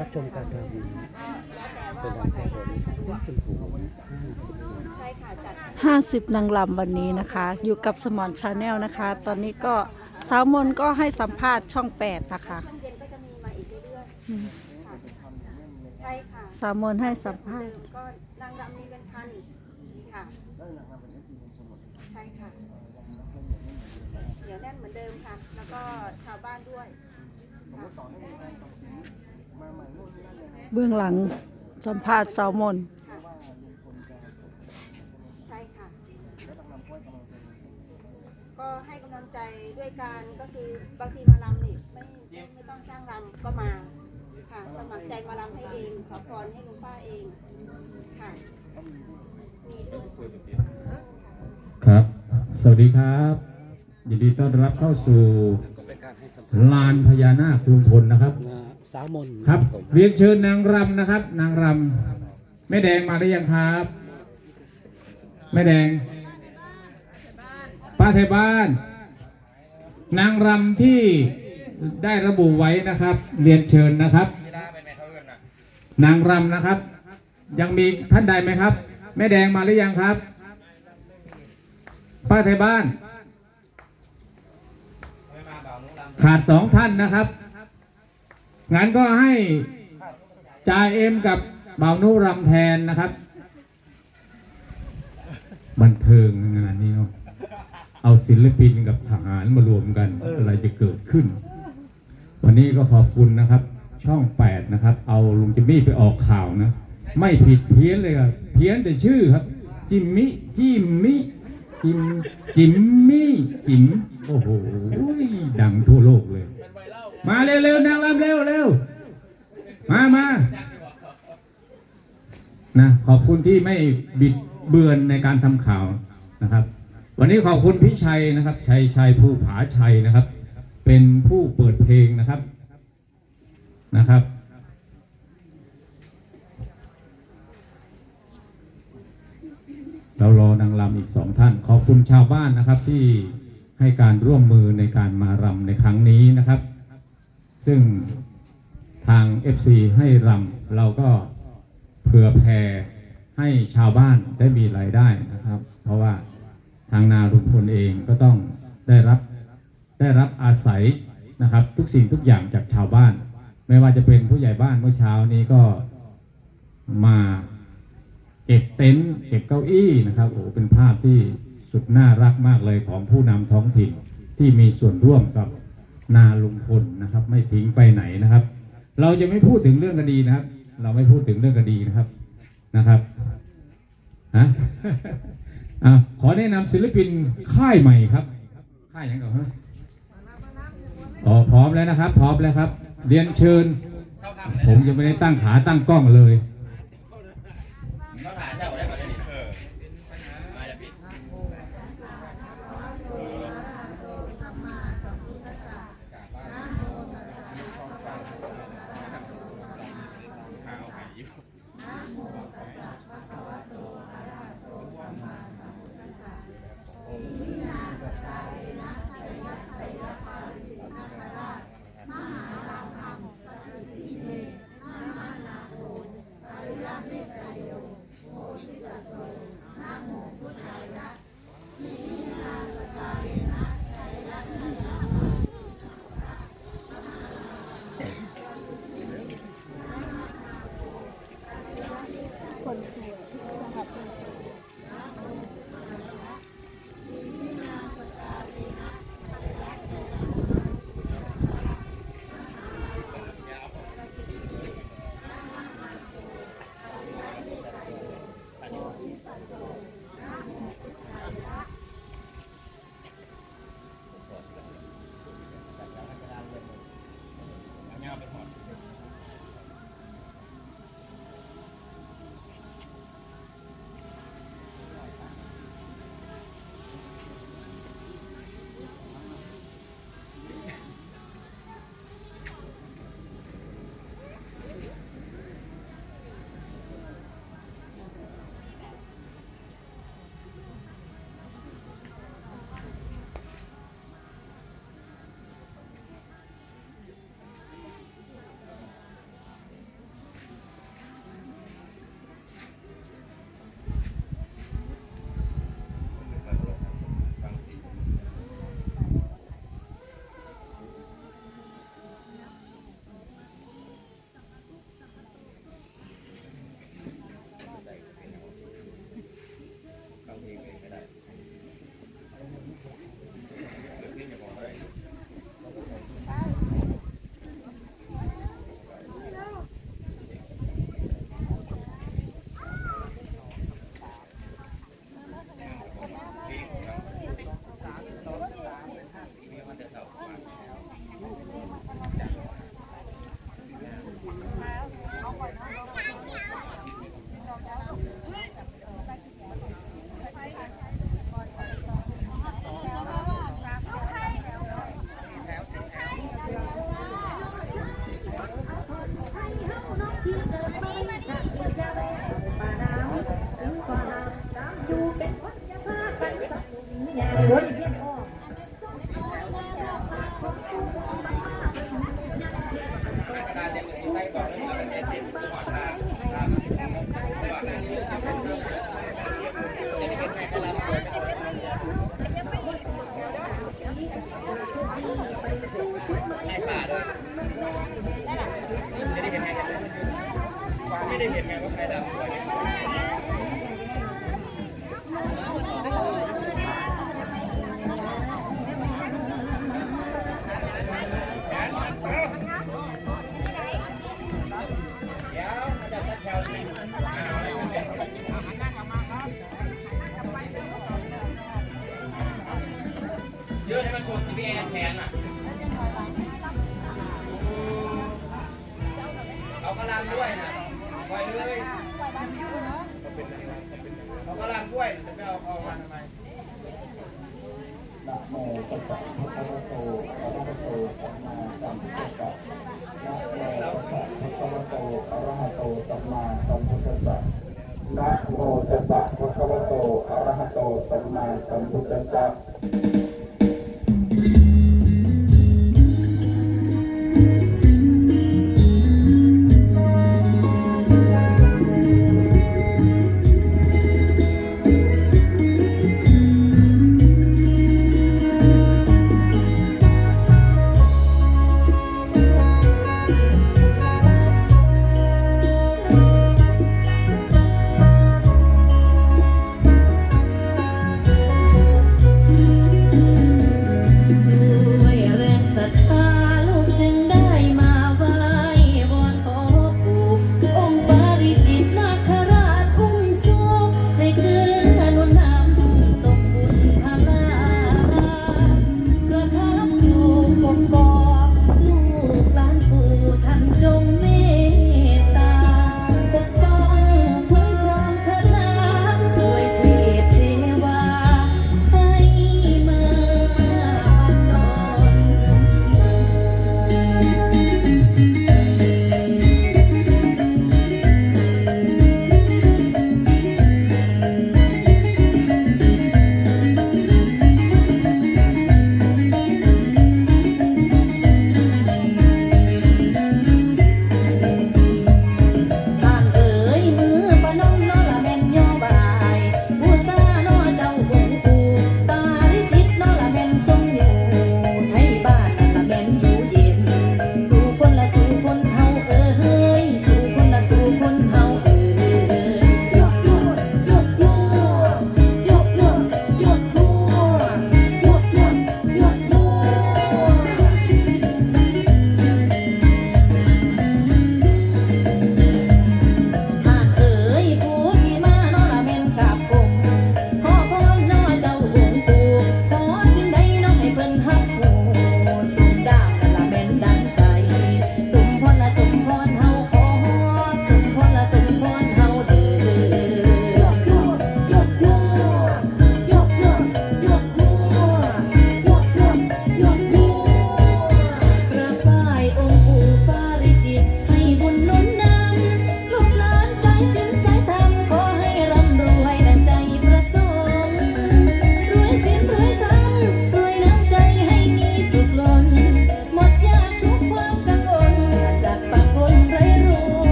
รับชมการทำแล้วแต่เป็นว่าดาวัวนไหนแก้บนสะดวกสีชมพูห้าสิบคนใช่ค่ะจัด50 นางรำวันนี้นะคะ อยู่กับสมอนชาแนลนะคะ ตอนนี้ก็สาวมนก็ให้สัมภาษณ์ช่อง 8 นะคะช่วงเย็นก็จะมีมาอีกเรื่อยอืมๆค่ะใช่ค่ะสาวมนให้สัมภาษณ์ ก็นางรำมีเป็นพันค่ะใช่ค่ะเดี๋ยวแน่นเหมือนเดิมค่ะ แล้วก็ชาวบ้านด้วยค่ะ เบื้องหลังสัมภาษณ์สาวมนค่ะใช่ค่ะ ก็ให้กำลังใจด้วยการก็คือบางทีมาลำนี่ไม่ไม่ไม่ต้องจ้างรำก็มาค่ะสมัครใจมาลำให้เองขอพรให้ลุงป้าเองค่ะมีด้วยครับ สวัสดีครับยินดีต้อนรับเข้าสู่ก็เป็นการให้สัมภาษณ์ลานพญานาคลุงพลนะครับนะ สาวมนครับผมเรียนเชิญนางรำนะครับ นางรำแม่แดงมาได้ยังครับแม่แดงป้าไทยบ้าน นางรำที่ได้ระบุไว้นะครับ เรียนเชิญนะครับ นางรำนะครับ ยังมีท่านใดไหมครับ แม่แดงมาหรือยังครับ ป้าไทยบ้าน ขาดสองท่านนะครับ งั้นก็ให้จ่าเอ็มกับบ่าวนุรำแทนนะครับบันเทิงงานนี้เนาะเอาศิลปินกับทหารมารวมกันอะไรจะเกิดขึ้น วันนี้ก็ขอบคุณนะครับ ช่องแปดนะครับ เอาลุงจิมมี่ไปออกข่าวนะ ไม่ผิดเพี้ยนเลยครับเพี้ยนแต่ชื่อครับ จิมมี่จิมมี่จิมจิมมี่จิมโอ้โหดังทั่วโลกเลย มาเร็วๆนางรำเร็วเร็วมามานะขอบคุณที่ไม่บิดเบือนในการทำข่าวนะครับ วันนี้ขอบคุณพี่ชัยนะครับ ชัยชัยภูผาชัยนะครับ เป็นผู้เปิดเพลงนะครับนะครับเรารอนางรำอีกสองท่าน ขอบคุณชาวบ้านนะครับที่ให้การร่วมมือในการมารำในครั้งนี้นะครับ ซึ่งทาง FC ให้รำเราก็เผื่อแผ่ให้ชาวบ้านได้มีรายได้นะครับ เพราะว่าทางนาลุงพลเองก็ต้องได้รับได้รับอาศัยนะครับ ทุกสิ่งทุกอย่างจากชาวบ้าน ไม่ว่าจะเป็นผู้ใหญ่บ้านเมื่อเช้านี้ก็มาเก็บเต็นท์เก็บเก้าอี้นะครับโอ้เป็นภาพที่สุดน่ารักมากเลยของผู้นำท้องถิ่นที่มีส่วนร่วมกับ นาลุงพลนะครับ ไม่ทิ้งไปไหนนะครับ เราจะไม่พูดถึงเรื่องคดีนะครับ เราไม่พูดถึงเรื่องคดีนะครับนะครับฮะอะขอแนะนำศิลปินค่ายใหม่ครับ ค่ายย่างก่อนฮะอ๋อพร้อมแล้วนะครับ พร้อมแล้วครับ เรียนเชิญ ผมยังไม่ได้ตั้งขาตั้งกล้องเลย ไม่ได้เห็นไงว่าใครดำ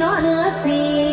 นอเนื้อสี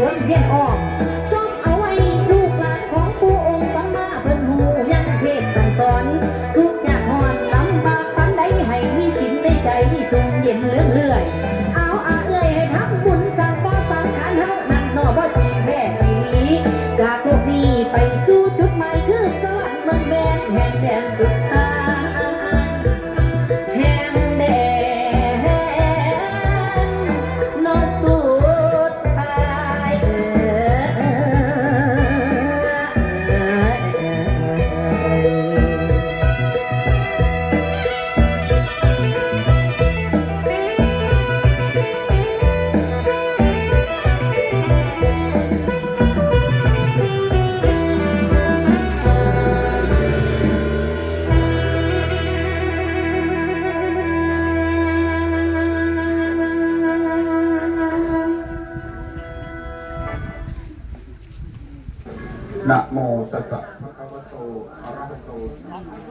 วนเวียนออก